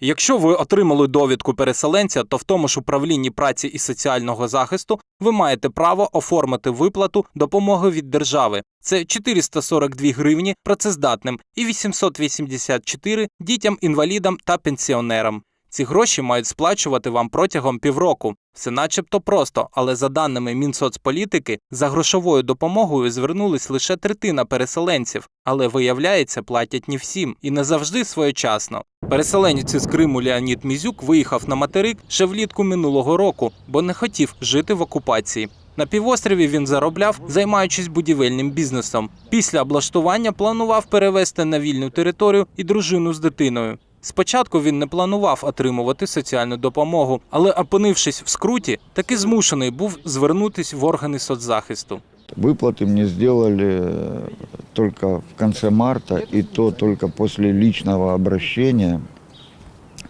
Якщо ви отримали довідку переселенця, то в тому ж управлінні праці і соціального захисту ви маєте право оформити виплату допомоги від держави. Це 442 гривні працездатним і 884 дітям, інвалідам та пенсіонерам. Ці гроші мають сплачувати вам протягом півроку. Все начебто просто, але за даними Мінсоцполітики, за грошовою допомогою звернулись лише третина переселенців, але виявляється, платять не всім і не завжди своєчасно. Переселенець із Криму Леонід Мізюк виїхав на материк ще влітку минулого року, бо не хотів жити в окупації. На півострові він заробляв, займаючись будівельним бізнесом. Після облаштування планував перевезти на вільну територію і дружину з дитиною. Спочатку він не планував отримувати соціальну допомогу, але опинившись в скруті, таки змушений був звернутися в органи соцзахисту. Выплаты мне сделали э, только в конце марта, и то только после личного обращения,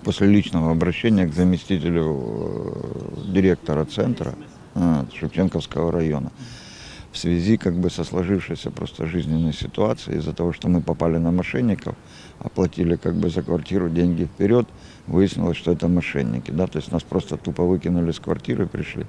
после личного обращения к заместителю э, директора центра э, Шевченковского района в связи как бы со сложившейся просто жизненной ситуацией, из-за того, что мы попали на мошенников, оплатили как бы за квартиру деньги вперед, выяснилось, что это мошенники, да, то есть нас просто тупо выкинули с квартиры, пришли,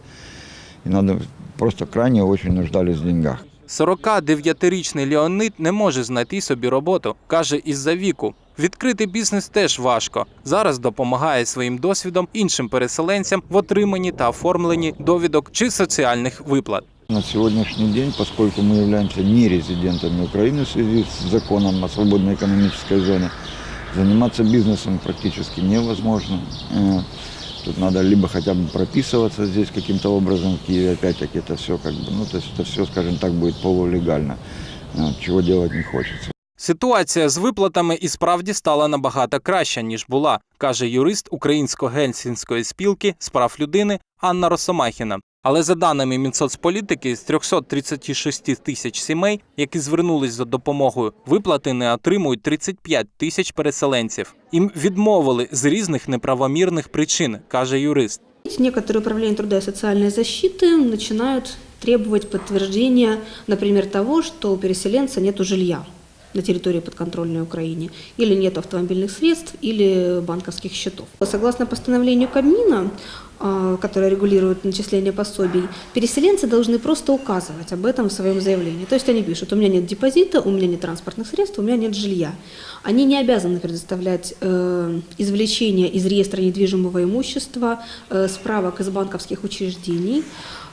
и надо просто крайне очень нуждались в деньгах. 49-річний Леонид не може знайти собі роботу, каже із-за віку. Відкрити бізнес теж важко. Зараз допомагає своїм досвідом іншим переселенцям в отриманні та оформленні довідок чи соціальних виплат. На сегодняшний день, поскольку мы являемся не резидентами Украины в связи с законом о свободной экономической зоне, заниматься бизнесом практически невозможно. Э, Тут надо либо хотя бы прописываться здесь каким-то образом в Киеве, опять-таки это все как бы, ну то есть это все, скажем так, будет полулегально, э, чего делать не хочется. Ситуація з виплатами і справді стала набагато краща, ніж була, каже юрист Українсько-Гельсінської спілки з прав людини Анна Росомахіна. Але за даними Мінсоцполітики, з 336 тисяч сімей, які звернулись за допомогою, виплати не отримують 35 тисяч переселенців. Їм відмовили з різних неправомірних причин, каже юрист. Некоторые управления труда и социальной защиты начинают требовать подтверждения, например, того, что у переселенца нет жилья на территории подконтрольной Украине, или нет автомобильных средств, или банковских счетов. Согласно постановлению Кабмина, а, которое регулирует начисление пособий, переселенцы должны просто указывать об этом в своем заявлении. То есть они пишут, у меня нет депозита, у меня нет транспортных средств, у меня нет жилья. Они не обязаны предоставлять э, извлечение из реестра недвижимого имущества, э, справок из банковских учреждений.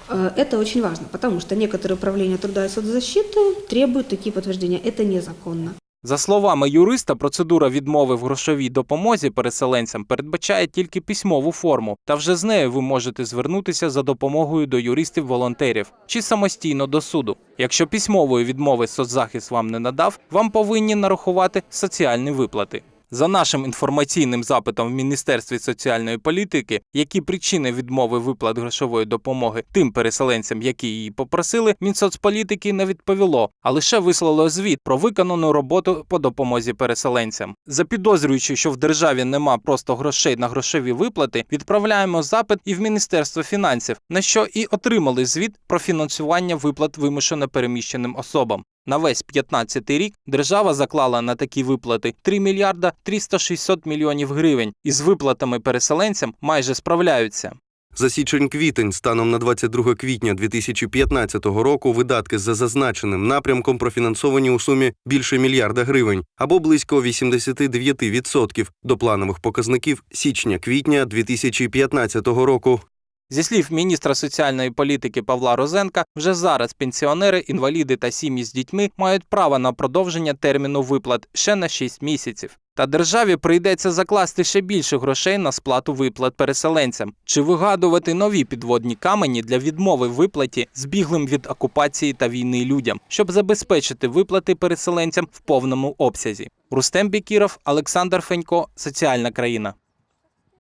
Э, Это очень важно, потому что некоторые управления труда и соцзащиты требуют такие подтверждения. Это незаконно. За словами юриста, процедура відмови в грошовій допомозі переселенцям передбачає тільки письмову форму, та вже з нею ви можете звернутися за допомогою до юристів-волонтерів чи самостійно до суду. Якщо письмової відмови соцзахист вам не надав, вам повинні нарахувати соціальні виплати. За нашим інформаційним запитом в Міністерстві соціальної політики, які причини відмови виплат грошової допомоги тим переселенцям, які її попросили, Мінсоцполітики не відповіло, а лише вислало звіт про виконану роботу по допомозі переселенцям. Запідозрюючи, що в державі нема просто грошей на грошові виплати, відправляємо запит і в Міністерство фінансів, на що і отримали звіт про фінансування виплат вимушено переміщеним особам. На весь 15 рік держава заклала на такі виплати 3 мільярда 360 мільйонів гривень, і з виплатами переселенцям майже справляються. За січень-квітень станом на 22 квітня 2015 року видатки за зазначеним напрямком профінансовані у сумі більше мільярда гривень або близько 89% до планових показників січня-квітня 2015 року. Зі слів міністра соціальної політики Павла Розенка, вже зараз пенсіонери, інваліди та сім'ї з дітьми мають право на продовження терміну виплат ще на 6 місяців. Та державі прийдеться закласти ще більше грошей на сплату виплат переселенцям чи вигадувати нові підводні камені для відмови виплаті збіглим від окупації та війни людям, щоб забезпечити виплати переселенцям в повному обсязі. Рустем Бікіров, Олександр Фенько, Соціальна країна.